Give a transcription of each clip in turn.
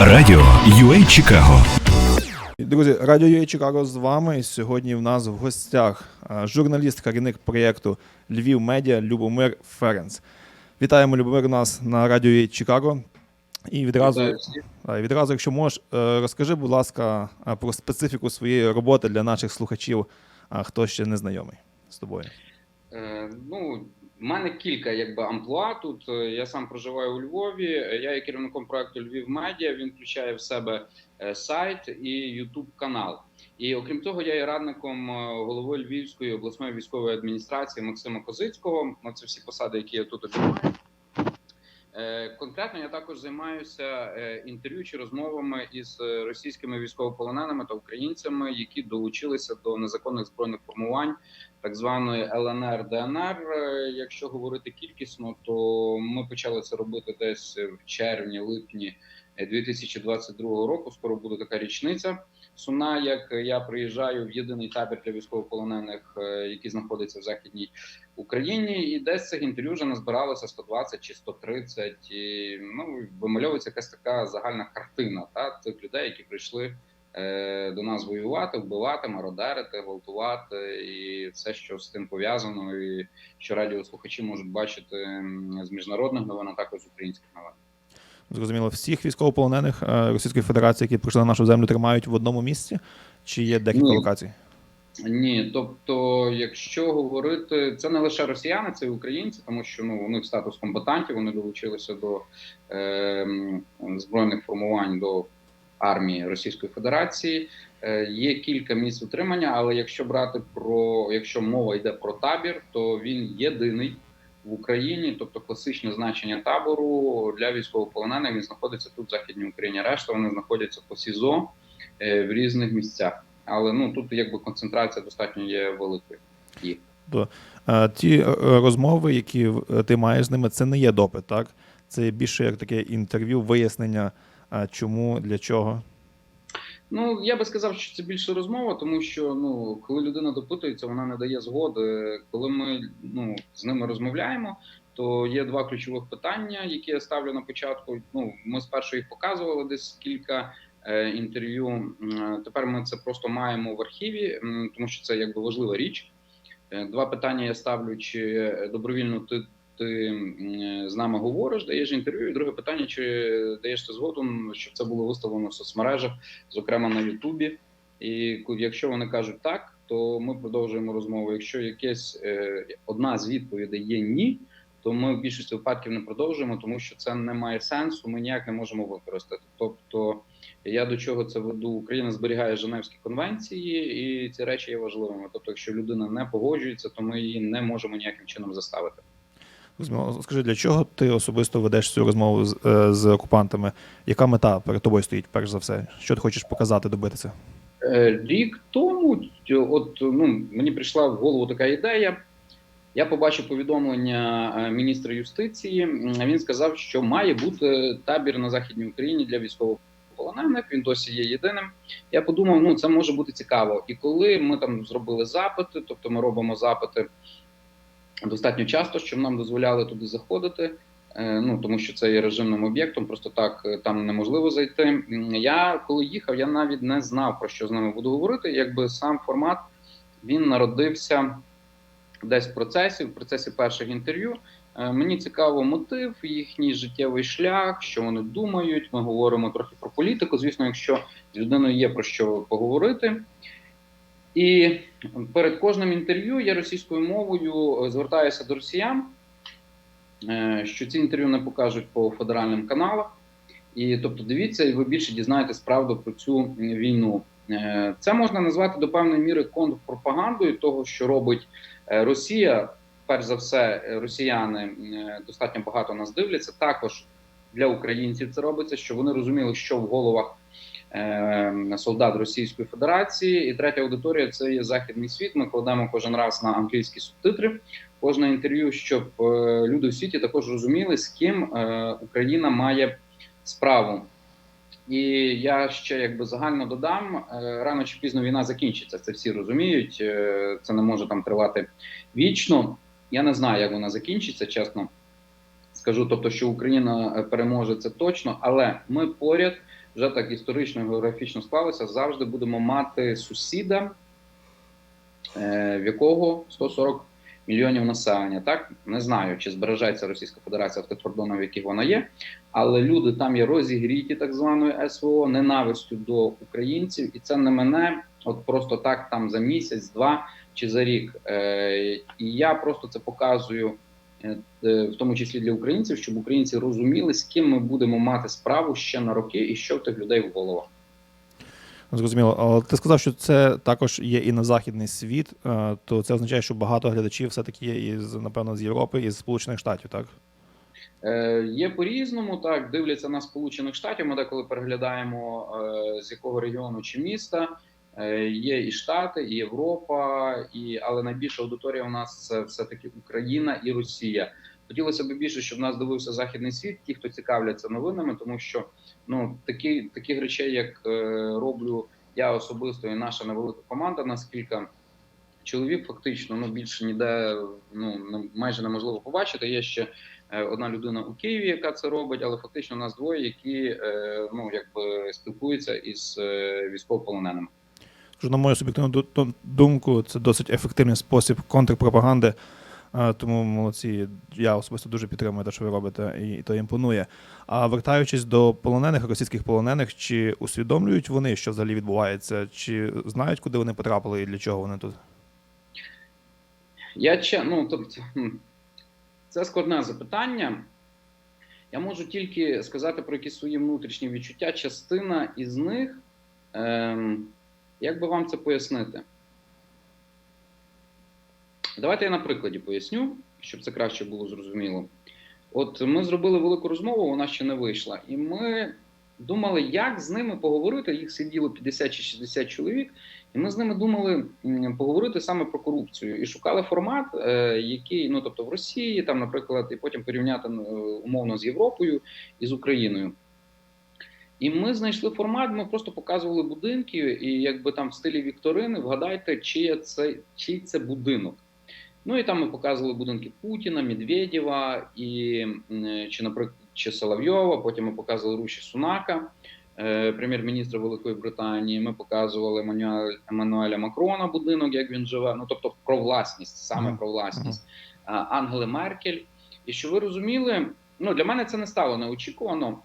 Радіо UA Чикаго Друзі, Радіо UA Чикаго з вами. Сьогодні в нас в гостях журналіст, керівник проєкту Львів Медіа Любомир Ференц. Вітаємо Любомир нас на Радіо UA Чикаго. І відразу, Вітаю відразу, якщо можеш, е, розкажи, будь ласка, про специфіку своєї роботи для наших слухачів, а, хто ще не знайомий з тобою. Е, Ну, в мене кілька якби амплуа тут. Е, Я сам проживаю у Львові. Я є керівником проекту Львів Медіа. Він включає в себе е, сайт і Ютуб канал. І окрім того, я є радником е, голови Львівської обласної військової адміністрації Максима Козицького. Ну, Це всі посади, які я тут обіймаю. Конкретно я також займаюся інтерв'ю чи розмовами із російськими військовополоненими та українцями, які долучилися до незаконних збройних формувань так званої ЛНР ДНР. Е, Якщо говорити кількісно, то ми почали це робити десь в червні, липні е, 2022 року. Скоро буде така річниця. Сумна, як я приїжджаю в єдиний табір для військовополонених, е, який знаходиться в західній Україні, і десь цих інтерв'ю вже назбиралося 120 чи 130. І, ну вимальовується якась така загальна картина та цих людей, які прийшли до нас воювати, вбивати, мародерити, гвалтувати і все, що з тим пов'язано, і що радіослухачі можуть бачити з міжнародних новин, а також з українських новин. Зрозуміло, всіх військовополонених е, Російської Федерації, які прийшли на нашу землю, тримають в одному місці, чи є декілька Ні. локацій? Ні, тобто, якщо говорити, це не лише росіяни, це і українці, тому що ну у них статус комбатантів, вони долучилися до е, збройних формувань до армії Російської Федерації. Е, є кілька місць утримання, але якщо брати про якщо мова йде про табір, то він єдиний в Україні, тобто класичне значення табору для військовополонених. Він знаходиться тут в західній Україні. Решта вони знаходяться по СІЗО е, в різних місцях. Але ну тут якби концентрація достатньо є великою. Їх. Е, Ті розмови, які ти маєш з ними, це не є допит, так? Це більше як таке інтерв'ю, вияснення, чому, для чого. Ну я би сказав, що це більше розмова, тому що ну коли людина допитується, вона не дає згоди. Коли ми ну з ними розмовляємо, то є два ключових питання, які я ставлю на початку. Ну ми спершу їх показували десь кілька е, інтерв'ю. Тепер ми це просто маємо в архіві, тому що це якби важлива річ. Е, Два питання я ставлю: чи добровільно ти, ти з нами говориш, даєш інтерв'ю, і друге питання: чи даєш ти згоду, щоб це було виставлено в соцмережах, зокрема на Ютубі. І якщо вони кажуть так, то ми продовжуємо розмову. Якщо якесь е, одна з відповідей є ні, то ми в більшості випадків не продовжуємо, тому що це не має сенсу. Ми ніяк не можемо використати. Тобто, я до чого це веду? Україна зберігає Женевські конвенції, і ці речі є важливими. Тобто, якщо людина не погоджується, то ми її не можемо ніяким чином заставити. Скажи, для чого ти особисто ведеш цю розмову з, е, з окупантами? Яка мета перед тобою стоїть, перш за все? Що ти хочеш показати, добитися? Е, Рік тому, от ну мені прийшла в голову така ідея. Я побачив повідомлення е, міністра юстиції. Він сказав, що має бути табір на західній Україні для військовополонених. Він досі є єдиним. Я подумав, ну це може бути цікаво. І коли ми там зробили запити, тобто ми робимо запити достатньо часто, щоб нам дозволяли туди заходити. Е, Ну тому що це є режимним об'єктом, просто так е, там неможливо зайти. Я коли їхав, я навіть не знав про що з ними буду говорити. Якби сам формат він народився десь в процесі, в процесі перших інтерв'ю. Е, Мені цікаво мотив, їхній життєвий шлях, що вони думають. Ми говоримо трохи про політику. Звісно, якщо з людиною є про що поговорити. І перед кожним інтерв'ю я російською мовою е, звертаюся до росіян, е, що ці інтерв'ю не покажуть по федеральним каналах. І тобто, дивіться, і ви більше дізнаєтесь правду про цю війну. Е, Це можна назвати до певної міри контрпропагандою того, що робить Росія. Перш за все, росіяни достатньо багато нас дивляться. Також для українців це робиться, щоб вони розуміли, що в головах солдат Російської Федерації. І третя аудиторія це є західний світ. Ми кладемо кожен раз на англійські субтитри. Кожне інтерв'ю, щоб е, люди в світі також розуміли, з ким е, Україна має справу. І я ще якби загально додам: е, рано чи пізно війна закінчиться. Це всі розуміють. Це не може там тривати вічно. Я не знаю, як вона закінчиться, чесно скажу. Тобто, що Україна переможе це точно, але ми поряд. Вже так історично географічно склалося, завжди будемо мати сусіда, е, в якого 140 мільйонів населення. Так не знаю, чи збережеться Російська Федерація в тих кордонах, в яких вона є, але люди там є розігріті так званою СВО, ненавистю до українців, і це не мене от просто так там за місяць, два чи за рік. Е, і я просто це показую. Е, В тому числі для українців, щоб українці розуміли, з ким ми будемо мати справу ще на роки, і що в тих людей в головах. Зрозуміло. Але ти сказав, що це також є і на західний світ, е, то це означає, що багато глядачів все-таки є із, напевно, з Європи і з Сполучених Штатів, так? Е, є по-різному, так дивляться на Сполучених Штатів. Ми деколи переглядаємо з якого регіону чи міста. Е, є і Штати, і Європа, і але найбільша аудиторія у нас це все таки Україна і Росія. Хотілося б більше, щоб нас дивився західний світ, ті, хто цікавляться новинами, тому що ну такі таких речей, як е, роблю я особисто і наша невелика команда, наскільки чоловік фактично ну більше ніде ну майже неможливо побачити. Є ще е, одна людина у Києві, яка це робить, але фактично у нас двоє, які ну якби спілкуються із військовополоненими. Що, на мою суб'єктивну ду- ду- думку, це досить ефективний спосіб контрпропаганди. Тому молодці, я особисто дуже підтримую те, що ви робите, і то імпонує. А вертаючись до полонених, російських полонених, чи усвідомлюють вони, що взагалі відбувається, чи знають, куди вони потрапили і для чого вони тут? Я ну тобто, це складне запитання. Я можу тільки сказати про якісь свої внутрішні відчуття. Частина із них, ем, як би вам це пояснити? Давайте я на прикладі поясню, щоб це краще було зрозуміло. От ми зробили велику розмову, вона ще не вийшла, і ми думали, як з ними поговорити. Їх сиділо 50 чи 60 чоловік, і ми з ними думали поговорити саме про корупцію і шукали формат, е, який ну тобто в Росії, там, наприклад, і потім порівняти е, умовно з Європою і з Україною. І ми знайшли формат, ми просто показували будинки, і якби там в стилі Вікторини вгадайте, чий це, чий це будинок. Ну і там ми показували будинки Путіна, Медведєва і чи, наприклад, чи Соловйова. Потім ми показували Руші Сунака, е, прем'єр-міністра Великої Британії. Ми показували Еммануеля Макрона будинок, як він живе. Ну тобто про власність, саме про власність а, Ангели Меркель. І що ви розуміли, ну для мене це не стало неочікувано,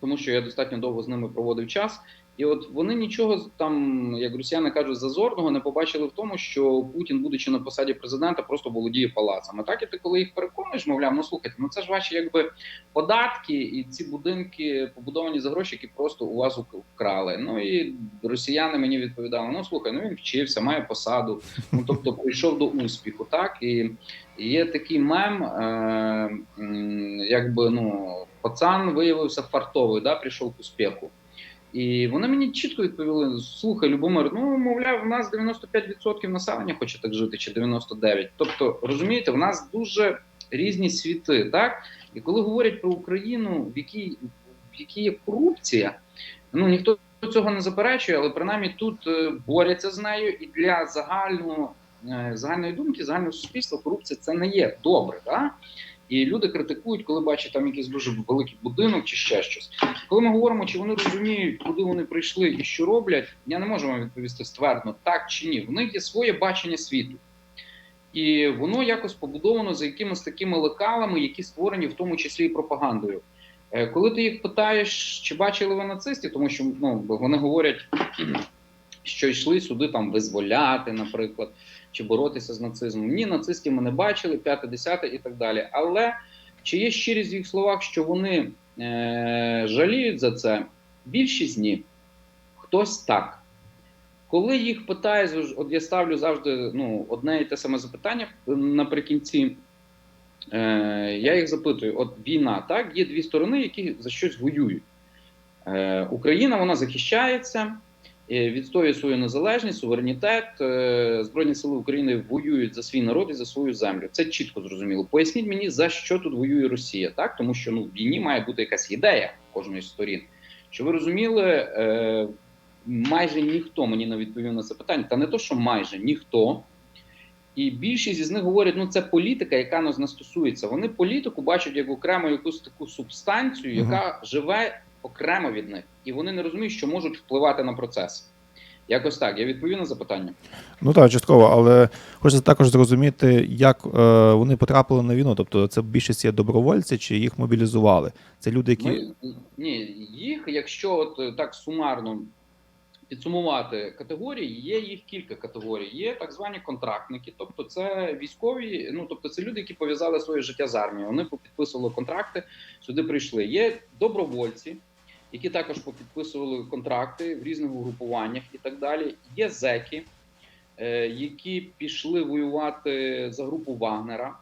тому що я достатньо довго з ними проводив час. І от вони нічого там, як росіяни кажуть, зазорного не побачили в тому, що Путін, будучи на посаді президента, просто володіє палацами. Так і ти, коли їх переконуєш, мовляв, ну слухайте, ну це ж ваші якби податки, і ці будинки побудовані за гроші, які просто у вас вкрали. Ну і росіяни мені відповідали: ну слухай, ну він вчився, має посаду. Ну тобто прийшов до успіху. Так і є такий мем, е, якби ну пацан виявився фартовий, да, прийшов к успіху. І вони мені чітко відповіли: слухай, Любомир, ну мовляв, у нас 95% населення хоче так жити, чи 99%. Тобто, розумієте, в нас дуже різні світи, так? І коли говорять про Україну, в якій, в якій є корупція, ну ніхто цього не заперечує, але принаймні тут е, борються з нею, і для загального е, загальної думки, загального суспільства корупція це не є добре. Так? І люди критикують, коли бачать там якийсь дуже великий будинок чи ще щось. Коли ми говоримо, чи вони розуміють, куди вони прийшли і що роблять, я не можу вам відповісти ствердно, так чи ні. В них є своє бачення світу. І воно якось побудовано за якимись такими лекалами, які створені в тому числі і пропагандою. Е, Коли ти їх питаєш, чи бачили ви нацистів, тому що ну, вони говорять, що йшли сюди там визволяти, наприклад, чи боротися з нацизмом. Ні, нацистів ми не бачили, п'яте, десяте і так далі. Але чи є щирість в їх словах, що вони е, жаліють за це? Більшість ні. Хтось так. Коли їх питають, от я ставлю завжди ну, одне і те саме запитання наприкінці. Е, я їх запитую: от війна, так, є дві сторони, які за щось воюють. Е, Україна вона захищається, е, відстоює свою незалежність, суверенітет. е, Збройні сили України воюють за свій народ і за свою землю. Це чітко зрозуміло. Поясніть мені, за що тут воює Росія, так? Тому що ну, в війні має бути якась ідея кожної з сторін. Що ви розуміли, е, майже ніхто мені не відповів на це питання. Та не то, що майже ніхто. І більшість із них говорять, ну це політика, яка нас не стосується. Вони політику бачать як окрему якусь таку субстанцію, яка живе окремо від них, і вони не розуміють, що можуть впливати на процес. Якось так. Я відповів на запитання. Ну так, частково, але хочеться також зрозуміти, як е, вони потрапили на війну. Тобто, це більшість є добровольці, чи їх мобілізували? Це люди, які Ми, ні, їх, якщо от е, так сумарно підсумувати категорії, є їх кілька категорій. Є так звані контрактники, тобто це військові, ну тобто це люди, які пов'язали своє життя з армією. Вони підписували контракти, сюди прийшли. Є добровольці, які також попідписували контракти в різних угрупуваннях і так далі. Є зеки, е, які пішли воювати за групу Вагнера.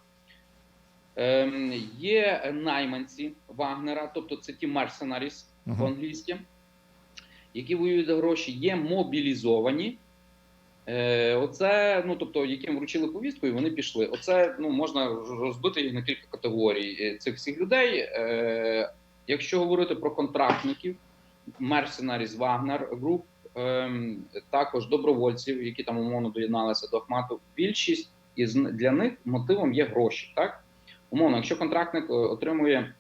Ем, Є найманці Вагнера, тобто це ті мерсенаріс Мгм. по-англійськи, які воюють за гроші, є мобілізовані. Е, оце, ну тобто, яким вручили повістку, і вони пішли. Оце ну можна розбити їх на кілька категорій е, цих всіх людей. Якщо говорити про контрактників, Mercenaries Wagner Group, ем, також добровольців, які там умовно доєдналися до Ахмату, більшість із для них мотивом є гроші. Так умовно, якщо контрактник е, отримує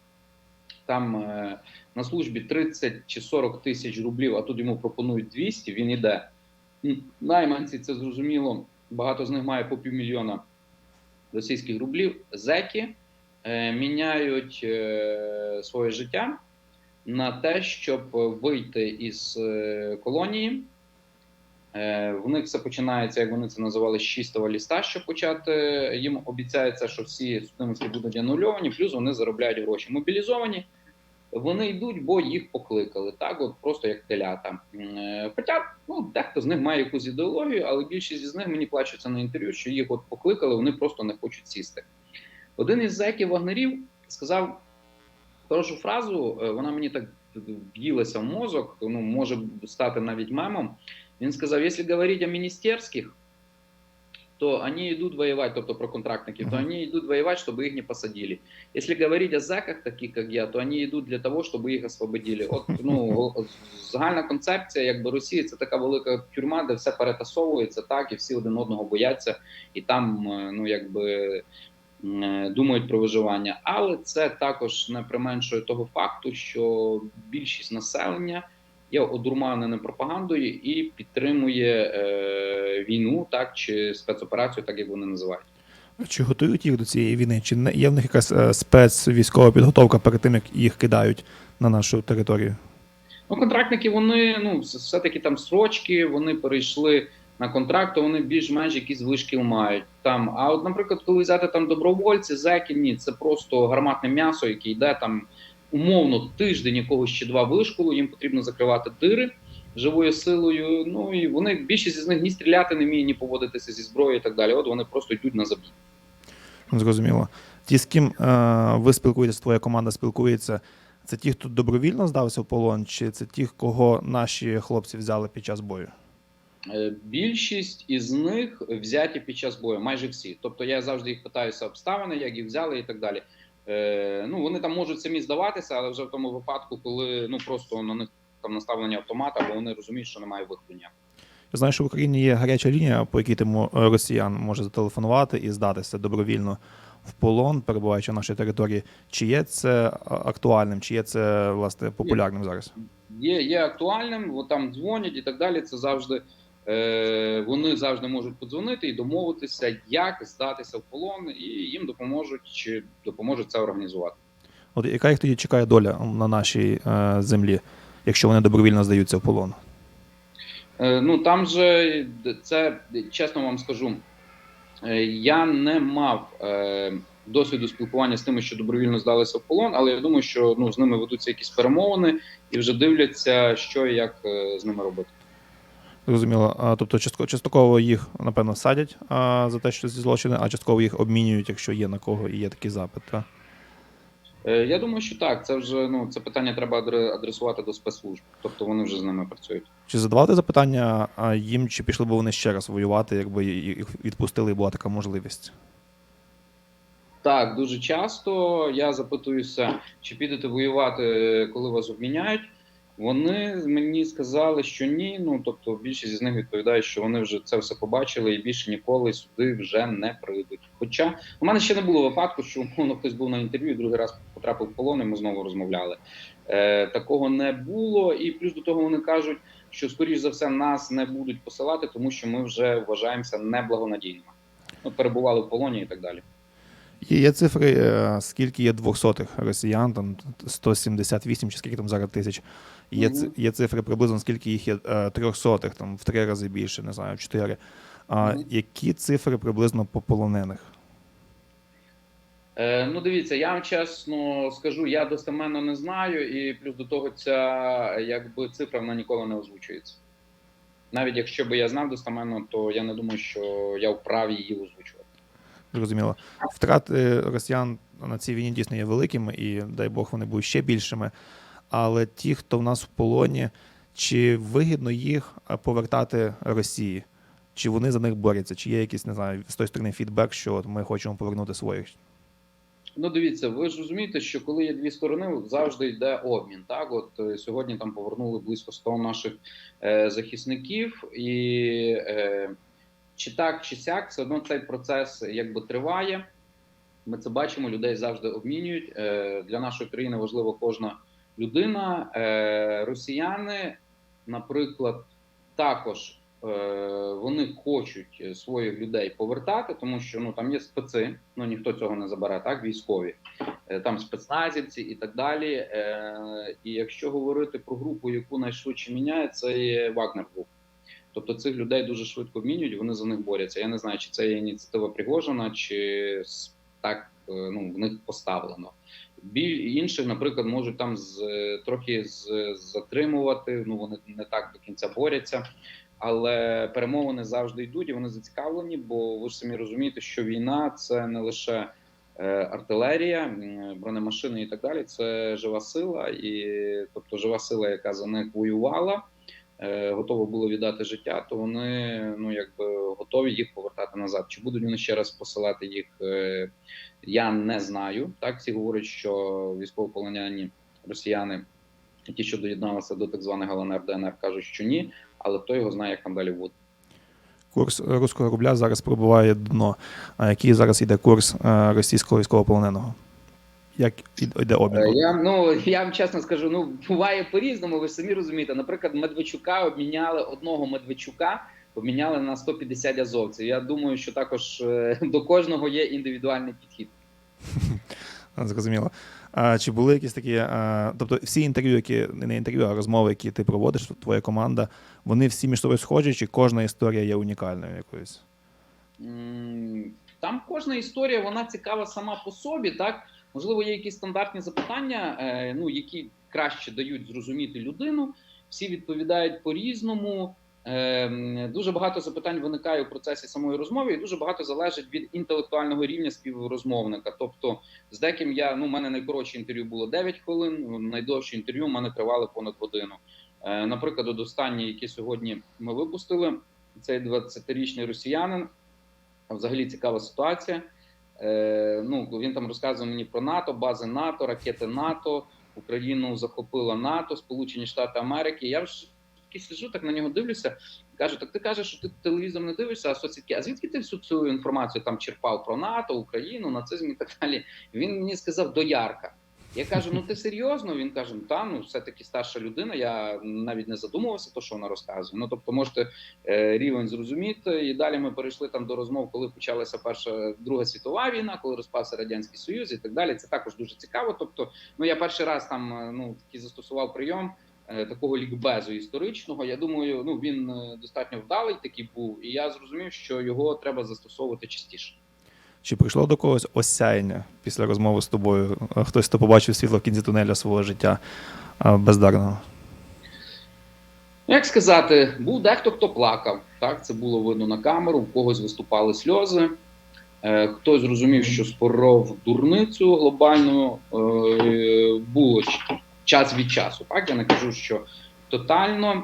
там е, на службі 30 чи 40 тисяч рублів, а тут йому пропонують 200, він іде. Найманці, це зрозуміло, багато з них має по півмільйона російських рублів. Зеки міняють е, своє життя на те, щоб вийти із е, колонії. Е, в них все починається, як вони це називали, з чистого ліста, щоб почати. Їм обіцяється, що всі судимості будуть анульовані, плюс вони заробляють гроші. Мобілізовані. Вони йдуть, бо їх покликали, так от просто як телята. Е, Хоча ну дехто з них має якусь ідеологію, але більшість із них мені плачуться на інтерв'ю, що їх от покликали, вони просто не хочуть сісти. Один із зеків вагнерів сказав хорошу фразу, е, вона мені так в'їлася в мозок, ну може стати навіть мемом. Він сказав: якщо говорити о міністерських, то они идут воевать, тобто про контрактників, то Мгм. они идут воевать, чтобы их не посадили. Если говорить о зэках, таких как я, то они йдуть для того, щоб їх освободили. От ну загальна концепція, якби Росії, це така велика тюрма, де все перетасовується, так і всі один одного бояться, і там е, ну якби думають про виживання. Але це також не применшує того факту, що більшість населення є одурманеним пропагандою і підтримує е, війну, так чи спецоперацію, так як вони називають. чи готують їх до цієї війни? Чи не є в них якась е, спецвійськова підготовка перед тим, як їх кидають на нашу територію? Ну, контрактники, вони ну все-таки там срочки, вони перейшли на контракт, то вони більш-менш якісь вишкіл мають там. А от, наприклад, коли взяти там добровольці, зеки, ні, це просто гарматне м'ясо, яке йде там умовно тиждень якогось чи два вишколу, їм потрібно закривати дири живою силою. Ну і вони більшість з них ні стріляти не вміє, ні поводитися зі зброєю і так далі. От вони просто йдуть на забій. Зрозуміло. Ті, з ким е, ви спілкуєтесь, твоя команда спілкується, це ті, хто добровільно здався в полон, чи це ті, кого наші хлопці взяли під час бою? Е, Більшість із них взяті під час бою, майже всі. Тобто я завжди їх питаюся обставини, як їх взяли і так далі. Е, ну вони там можуть самі здаватися, але вже в тому випадку, коли ну просто на них там наставлені автомата, бо вони розуміють, що немає виходу. ніякого. Я знаю, що в Україні є гаряча лінія, по якій ти росіян може зателефонувати і здатися добровільно в полон, перебуваючи на нашій території. Чи є це актуальним, чи є це власне популярним зараз? Є, є актуальним, от там дзвонять і так далі. Це завжди е, вони завжди можуть подзвонити і домовитися, як здатися в полон, і їм допоможуть чи допоможуть це організувати. От яка їх тоді чекає доля на нашій е, землі, якщо вони добровільно здаються в полон? Е, Ну там же це чесно вам скажу. е, Я не мав е, досвіду спілкування з тими, що добровільно здалися в полон, але я думаю, що ну з ними ведуться якісь перемовини і вже дивляться, що і як е, з ними робити. Зрозуміло. А, тобто, частково, частково їх, напевно, садять а, за те, що ці злочини, а частково їх обмінюють, якщо є на кого і є такий запит. Та? Е, Я думаю, що так. Це вже ну це питання треба адре- адресувати до спецслужб, тобто вони вже з ними працюють. Чи задавати запитання а, їм, чи пішли б вони ще раз воювати, якби їх відпустили і була така можливість? Так, дуже часто я запитуюся, чи підете воювати, коли вас обміняють. Вони мені сказали, що ні. Ну тобто, більшість з них відповідає, що вони вже це все побачили і більше ніколи сюди вже не прийдуть. Хоча у мене ще не було випадку, що умовно хтось був на інтерв'ю, другий раз потрапив в полон, і ми знову розмовляли. Е, такого не було, і плюс до того вони кажуть, що скоріш за все нас не будуть посилати, тому що ми вже вважаємося неблагонадійними. Ну, перебували в полоні і так далі. Є, цифри, е, скільки є двохсотих росіян, там 178 чи скільки там зараз тисяч. Є, ц- є цифри приблизно, скільки їх є е, трьохсотих, там в три рази більше, не знаю, в чотири. А Мгм. які цифри приблизно по полонених? Е, ну, дивіться, я вам чесно скажу, я достеменно не знаю, і плюс до того, ця якби цифра вона ніколи не озвучується. Навіть якщо би я знав достеменно, то я не думаю, що я вправі її озвучувати. Зрозуміло. Втрати росіян на цій війні дійсно є великими, і дай Бог вони будуть ще більшими. Але ті, хто в нас в полоні, чи вигідно їх е, повертати Росії? Чи вони за них борються? Чи є якийсь, не знаю, з тої сторони фідбек, що от ми хочемо повернути своїх? Ну, дивіться, ви ж розумієте, що коли є дві сторони, завжди йде обмін. Так, от е, сьогодні там повернули близько 100 наших е, захисників, і е, чи так, чи сяк, все одно цей процес якби триває. Ми це бачимо, людей завжди обмінюють. Е, для нашої країни важлива кожна людина. Е, росіяни, наприклад, також е, вони хочуть своїх людей повертати, тому що ну там є специ, ну ніхто цього не забере, так військові, Е, там спецназівці і так далі. І якщо говорити про групу, яку найшвидше міняє, це є Вагнер Груп. Тобто цих людей дуже швидко обмінюють, вони за них борються. Я не знаю, чи це є ініціатива Пригожина, чи так ну, в них поставлено. Біль інших, наприклад, можуть там з трохи з, затримувати. Ну вони не так до кінця борються, але перемовини завжди йдуть і вони зацікавлені, бо ви ж самі розумієте, що війна це не лише е, артилерія, бронемашини і так далі. Це жива сила, і тобто жива сила, яка за них воювала. Е, Готова було віддати життя, то вони ну якби готові їх повертати назад. Чи будуть вони ще раз посилати їх? е, Я не знаю. Так всі говорять, що військовополонені росіяни, ті, що доєдналися до так званих ЛНР, ДНР, кажуть, що ні, але хто його знає, як там далі буде. Курс руського рубля зараз пробиває дно. А який зараз йде курс е, російського військовополоненого? Як йде Е, обмін? Я ну я вам чесно скажу, ну буває по-різному. Ви ж самі розумієте. Наприклад, Медведчука обміняли одного Медведчука, обміняли на 150 азовців. Я думаю, що також е, до кожного є індивідуальний підхід. Зрозуміло. А, чи були якісь такі, а, тобто всі інтерв'ю, які не інтерв'ю, а розмови, які ти проводиш, твоя команда, вони всі між собою схожі, чи кожна історія є унікальною якоюсь? Там кожна історія вона цікава сама по собі. Так можливо, є якісь стандартні запитання, е, ну які краще дають зрозуміти людину. Всі відповідають по-різному. Е, Дуже багато запитань виникає у процесі самої розмови, і дуже багато залежить від інтелектуального рівня співрозмовника. Тобто, з деким я ну, у мене найкоротше інтерв'ю було 9 хвилин, найдовше інтерв'ю у мене тривали понад годину. Е, Наприклад, от останнє, яке сьогодні ми випустили, цей 20-річний росіянин. Взагалі цікава ситуація. Е, ну, він там розказує мені про НАТО, бази НАТО, ракети НАТО, Україну захопила НАТО, Сполучені Штати Америки. Я ж такий сижу, так на нього дивлюся. Кажу, так ти кажеш, що ти телевізор не дивишся, а соцсітки. А звідки ти всю цю інформацію там черпав про НАТО, Україну, нацизм і так далі? Він мені сказав доярка. Я кажу: ну ти серйозно? Він каже: та ну все таки старша людина. Я навіть не задумувався, то що вона розказує. Ну тобто, можете е, рівень зрозуміти. І далі ми перейшли там до розмов, коли почалася перша друга світова війна, коли розпався радянський союз і так далі. Це також дуже цікаво. Тобто, ну я перший раз там е, ну такий застосував прийом. е, Такого лікбезу історичного, я думаю, ну він достатньо вдалий такий був, і я зрозумів, що його треба застосовувати частіше. Чи прийшло до когось осяяння після розмови з тобою? Хтось, хто побачив світло в кінці тунеля свого життя бездарного? Як сказати, був дехто, хто плакав. Так, це було видно на камеру, в когось виступали сльози. Е, хтось зрозумів, що споров дурницю глобальну е, було час від часу. Так, я не кажу, що тотально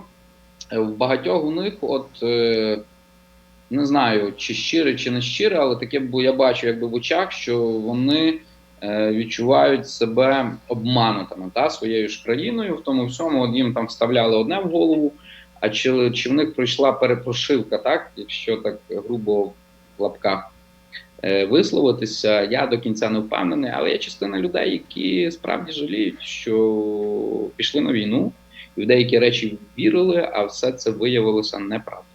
Е, в багатьох у них, от е, не знаю, чи щире, чи не щире, але таке я бачу, якби в очах, що вони е, відчувають себе обманутими та, своєю ж країною. В тому всьому от їм там вставляли одне в голову. А чи, чи в них пройшла перепрошивка, так, якщо так грубо в лапках е, висловитися, я до кінця не впевнений, але є частина людей, які справді жаліють, що пішли на війну і в деякі речі вірили, а все це виявилося неправдою.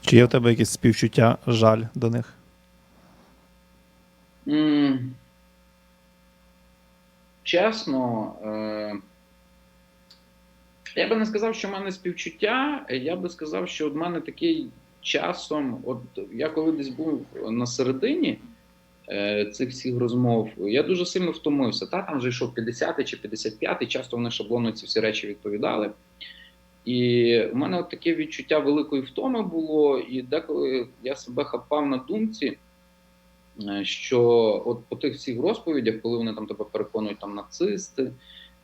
Чи є в тебе якесь співчуття, жаль до них? М, Чесно, е, я би не сказав, що в мене співчуття. Я би сказав, що в мене такий часом, от я коли десь був на середині е, цих всіх розмов, я дуже сильно втомився. Та там вже йшов 50 чи 55, часто вони шаблонно ці всі речі відповідали. І в мене таке відчуття великої втоми було, і деколи я себе хапав на думці, е, що от по тих всіх розповідях, коли вони там тебе переконують там нацисти,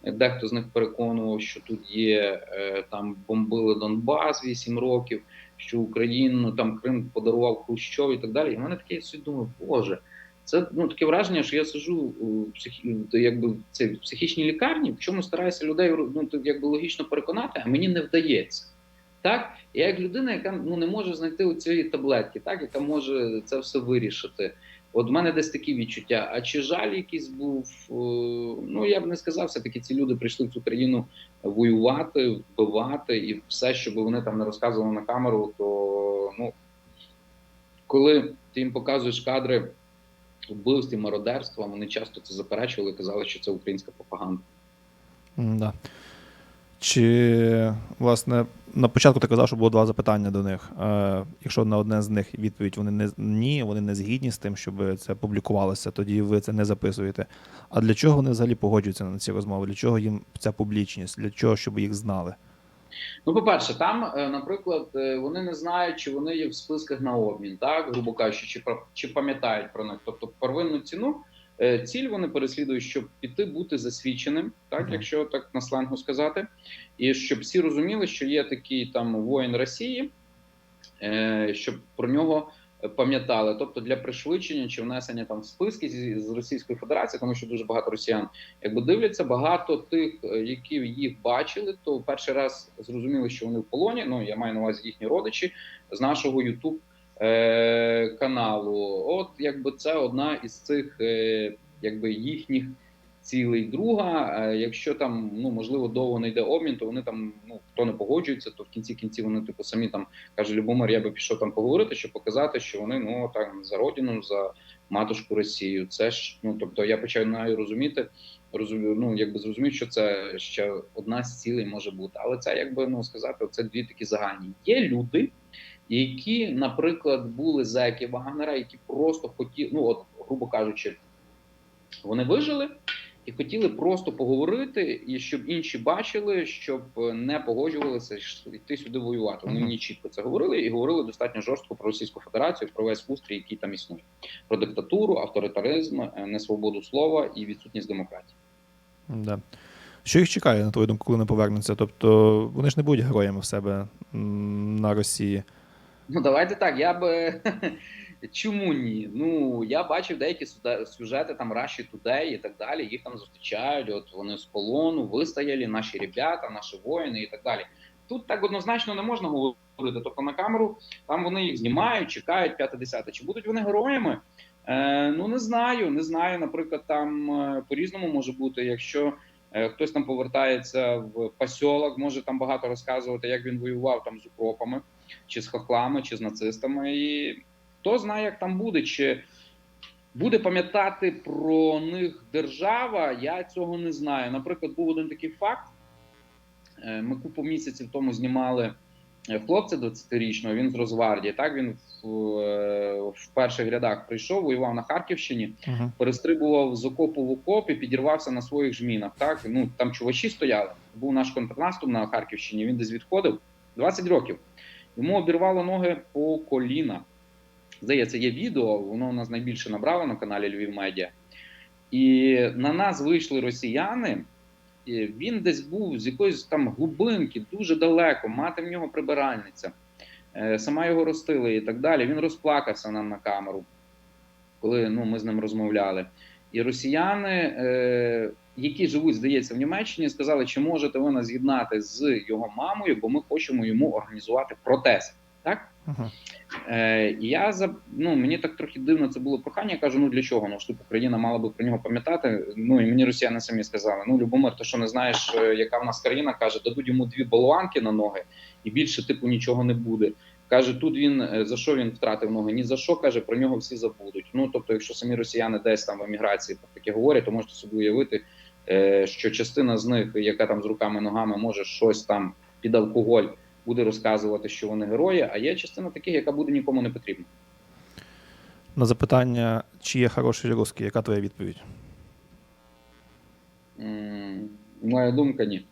е, дехто з них переконував, що тут є е, там бомбили Донбас 8 років, що Україну там Крим подарував Хрущов і так далі. І в мене таке я собі думаю, Боже, це ну таке враження, що я сиджу у психі, якби в психічній лікарні, в чому стараюся людей ну, якби логічно переконати, а мені не вдається. Так, я як людина, яка ну не може знайти цієї таблетки, так яка може це все вирішити. От в мене десь такі відчуття. А чи жаль якийсь був? Е, Ну я б не сказав, все таки ці люди прийшли в цю країну воювати, вбивати, і все, що би вони там не розказували на камеру, то ну коли ти їм показуєш кадри вбивств і мародерства, вони часто це заперечували, казали, що це українська пропаганда. Да. Чи, власне, на початку ти казав, що було два запитання до них. Е, якщо на одне з них відповідь вони не ні, вони не згідні з тим, щоб це публікувалося, тоді ви це не записуєте. А для чого вони взагалі погоджуються на ці розмови? Для чого їм ця публічність? Для чого, щоб їх знали? Ну, по-перше, там, е, наприклад, е, вони не знають, чи вони є в списках на обмін, так, грубо кажучи, чи, чи пам'ятають про них. Тобто первинну ціну, е, ціль вони переслідують, щоб піти бути засвідченим, так, якщо так на сленгу сказати, і щоб всі розуміли, що є такий там воїн Росії, щоб про нього пам'ятали, тобто для пришвидшення чи внесення там в списки з, з Російської Федерації, тому що дуже багато росіян якби дивляться, багато тих, е, які їх бачили, то перший раз зрозуміли, що вони в полоні. Ну я маю на увазі їхні родичі з нашого Ютуб е- каналу. От якби це одна із цих, е- якби їхніх цілей. Друга, е, якщо там ну можливо довго не йде обмін, то вони там ну хто не погоджується, то в кінці кінці вони типу самі там каже Любомир, я би пішов там поговорити, щоб показати, що вони ну там за родину, за матушку Росію. Це ж ну тобто я починаю розуміти, розумію, ну якби зрозумів, що це ще одна з цілей може бути. Але це якби ну сказати, це дві такі загальні. Є люди, які, наприклад, були зеки Вагнера, які просто хотіли, ну от, грубо кажучи, вони вижили. І хотіли просто поговорити, і щоб інші бачили, щоб не погоджувалися йти сюди воювати. Вони мені чітко це говорили і говорили достатньо жорстко про Російську Федерацію, про весь устрій, який там існує, про диктатуру, авторитаризм, е, несвободу слова і відсутність демократії. Да. Що їх чекає, на твою думку, коли вони повернуться? Тобто вони ж не будуть героями в себе на Росії. Ну давайте так. Я би чому ні? Ну я бачив деякі сюжети там Russia Today і так далі. Їх там зустрічають. От вони з полону вистояли, наші ребята, наші воїни і так далі. Тут так однозначно не можна говорити. Тобто на камеру там вони їх знімають, чекають 5-10. Чи будуть вони героями? Е, ну не знаю. Не знаю. Наприклад, там е, по-різному може бути, якщо. е, Хтось там повертається в посьолок, може там багато розказувати, як він воював там з укропами, чи з хохлами, чи з нацистами. І хто знає, як там буде, чи буде пам'ятати про них держава, я цього не знаю. Наприклад, був один такий факт. Е, Ми купу місяців тому знімали е, хлопця 20-річного, він з Розвардії. Так він в, е, в перших рядах прийшов, воював на Харківщині Угу. перестрибував з окопу в окоп і підірвався на своїх жмінах. Так ну там чувачі стояли. Був наш контрнаступ на Харківщині. Він десь відходив 20 років. Йому обірвало ноги по коліна. Здається, є відео. Воно у нас найбільше набрало на каналі Львів Медіа. І на нас вийшли росіяни. І Він десь був з якоїсь там глибинки, дуже далеко. Мати в нього прибиральниця. Е, Сама його ростила і так далі. Він розплакався нам на камеру коли ну, ми з ним розмовляли. І росіяни, е, які живуть, здається, в Німеччині, сказали, чи можете ви нас з'єднати з його мамою, бо ми хочемо йому організувати протез. Так? Угу. Е, я за ну мені так трохи дивно це було прохання. Я кажу, ну для чого? Ну типу, Україна мала би про нього пам'ятати. Ну і мені росіяни самі сказали: ну Любомир, ти що не знаєш, е, яка в нас країна каже, дадуть йому дві болванки на ноги, і більше типу нічого не буде. Каже, тут він е, за що він втратив ноги? Ні за що каже, про нього всі забудуть. Ну тобто, якщо самі росіяни десь там в еміграції про таке говорять, то можете собі уявити, е, що частина з них, яка там з руками ногами може щось там під алкоголь буде розказувати, що вони герої. А є частина таких, яка буде нікому не потрібна. На запитання, чи є хороший русський, яка твоя відповідь? Моя думка ні.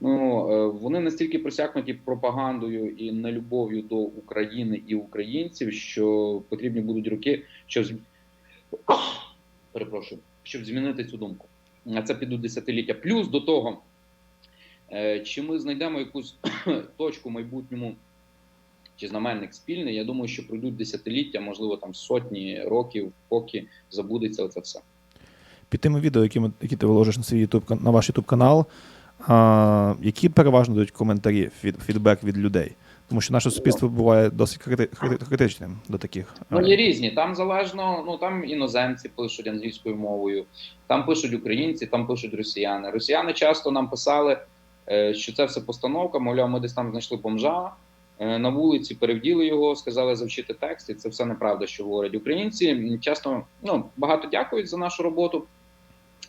Ну, е, вони настільки просякнуті пропагандою і нелюбов'ю до України і українців, що потрібні будуть роки, щоб перепрошую, щоб змінити цю думку. А це підуть десятиліття. Плюс до того, чи ми знайдемо якусь точку в майбутньому чи знаменник спільний, я думаю, що пройдуть десятиліття, можливо, там сотні років, поки забудеться оце все. Під тими відео, які, ми, які ти виложиш на свій YouTube, на ваш YouTube канал, а, які переважно дають коментарі, фід, фідбек від людей? Тому що наше суспільство буває досить крити, крити- критичним до таких. Ну, е, є різні. Там залежно, ну там іноземці пишуть англійською мовою, там пишуть українці, там пишуть росіяни. Росіяни часто нам писали, е, що це все постановка. Мовляв, ми десь там знайшли бомжа е, на вулиці, перевділи його, сказали завчити текст, і це все неправда, що говорять українці. Часто ну багато дякують за нашу роботу.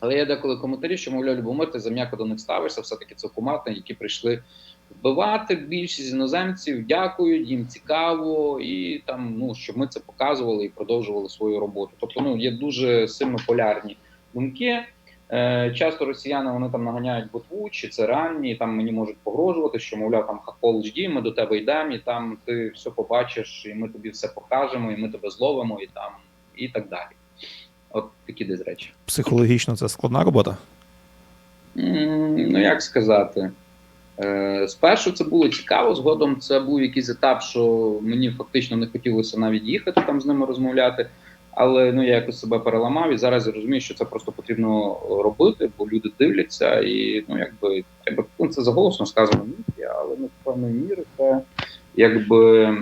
Але є деколи коментарі, що мовляв, Любомир, ти зам'яко до них ставишся, все-таки це кумати, які прийшли вбивати. Більшість іноземців дякують, їм цікаво, і там ну щоб ми це показували і продовжували свою роботу. Тобто, ну є дуже сильно полярні думки. Е, часто росіяни вони там наганяють ботву, чи це реальні, і там мені можуть погрожувати, що мовляв там хакол жді, ми до тебе йдемо, і там ти все побачиш, і ми тобі все покажемо, і ми тебе зловимо, і там і так далі. От такі десь речі. Психологічно це складна робота. Ну, як сказати, Е, спершу це було цікаво, згодом це був якийсь етап, що мені фактично не хотілося навіть їхати там з ними розмовляти. Але ну я якось себе переламав і зараз я розумію, що це просто потрібно робити, бо люди дивляться, і ну якби треба ну, це заголосно сказано, ні, але ну, певної міри це якби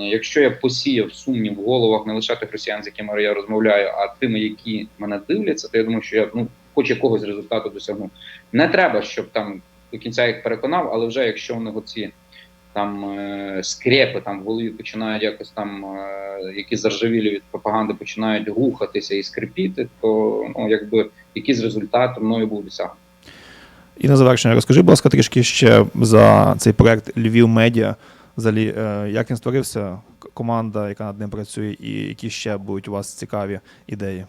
якщо я посіяв сумнів в головах не лише тих росіян, з якими я розмовляю, а тими, які мене дивляться, то я думаю, що я ну хоч якогось результату досягну. Не треба, щоб там до кінця їх переконав, але вже якщо них оці там е, скрепи там в голові починають якось там, е, які заржавілі від пропаганди, починають рухатися і скрипіти, то ну якби якийсь результат мною був досягнутий. І на завершення розкажи, будь ласка, трішки ще за цей проект Львів Медіа. Взагалі, е, як він створився, команда, яка над ним працює, і які ще будуть у вас цікаві ідеї.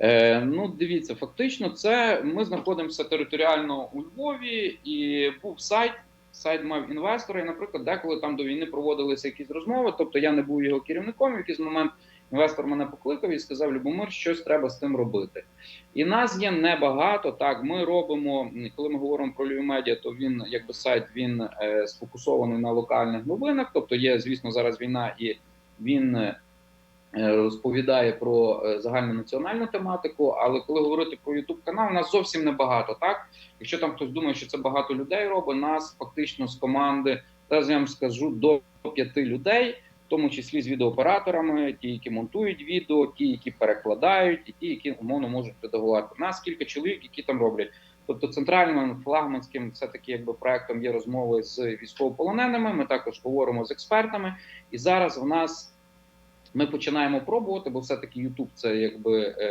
Е, ну, дивіться, фактично, це ми знаходимося територіально у Львові, і був сайт. Сайт мав інвестора, і, наприклад, деколи там до війни проводилися якісь розмови. Тобто я не був його керівником. В якийсь момент інвестор мене покликав і сказав: Любомир, щось треба з тим робити. І нас є небагато. Так, ми робимо, коли ми говоримо про Львів Медіа, то він якби сайт він е, сфокусований на локальних новинах. Тобто є, звісно, зараз війна, і він е, розповідає про е, загальнонаціональну тематику. Але коли говорити про Ютуб канал, нас зовсім небагато. Так, якщо там хтось думає, що це багато людей робить, нас фактично з команди, зараз я вам скажу до п'яти людей. В тому числі з відеооператорами, ті, які монтують відео, ті, які перекладають, і ті, які умовно можуть редагувати. Нас кілька чоловік, які там роблять. Тобто центральним флагманським все таки якби проектом є розмови з військовополоненими. Ми також говоримо з експертами, і зараз в нас ми починаємо пробувати, бо все-таки YouTube це якби е,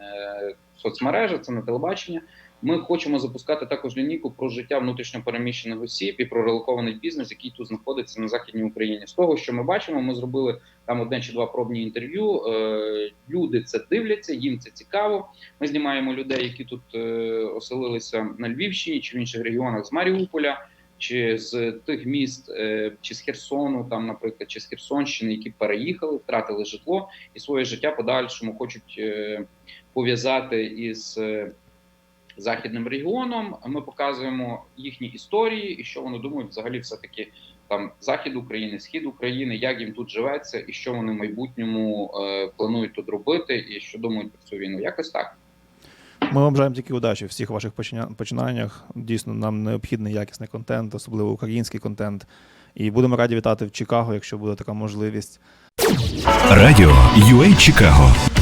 е, соцмережа, це не телебачення. Ми хочемо запускати також лінійку про життя внутрішньопереміщених осіб і про релокований бізнес, який тут знаходиться на західній Україні. З того, що ми бачимо, ми зробили там одне чи два пробні інтерв'ю. Е, люди це дивляться, їм це цікаво. Ми знімаємо людей, які тут е, оселилися на Львівщині чи в інших регіонах з Маріуполя. Чи з тих міст, е, чи з Херсону, там, наприклад, чи з Херсонщини, які переїхали, втратили житло і своє життя подальшому хочуть е, пов'язати із е, західним регіоном. Ми показуємо їхні історії і що вони думають взагалі, все таки там захід України, схід України, як їм тут живеться, і що вони в майбутньому планують тут робити, і що думають про цю війну. Якось так. Ми вам бажаємо тільки удачі в всіх ваших починаннях. Дійсно, нам необхідний якісний контент, особливо український контент. І будемо раді вітати в Чикаго, якщо буде така можливість. Радіо UA Чикаго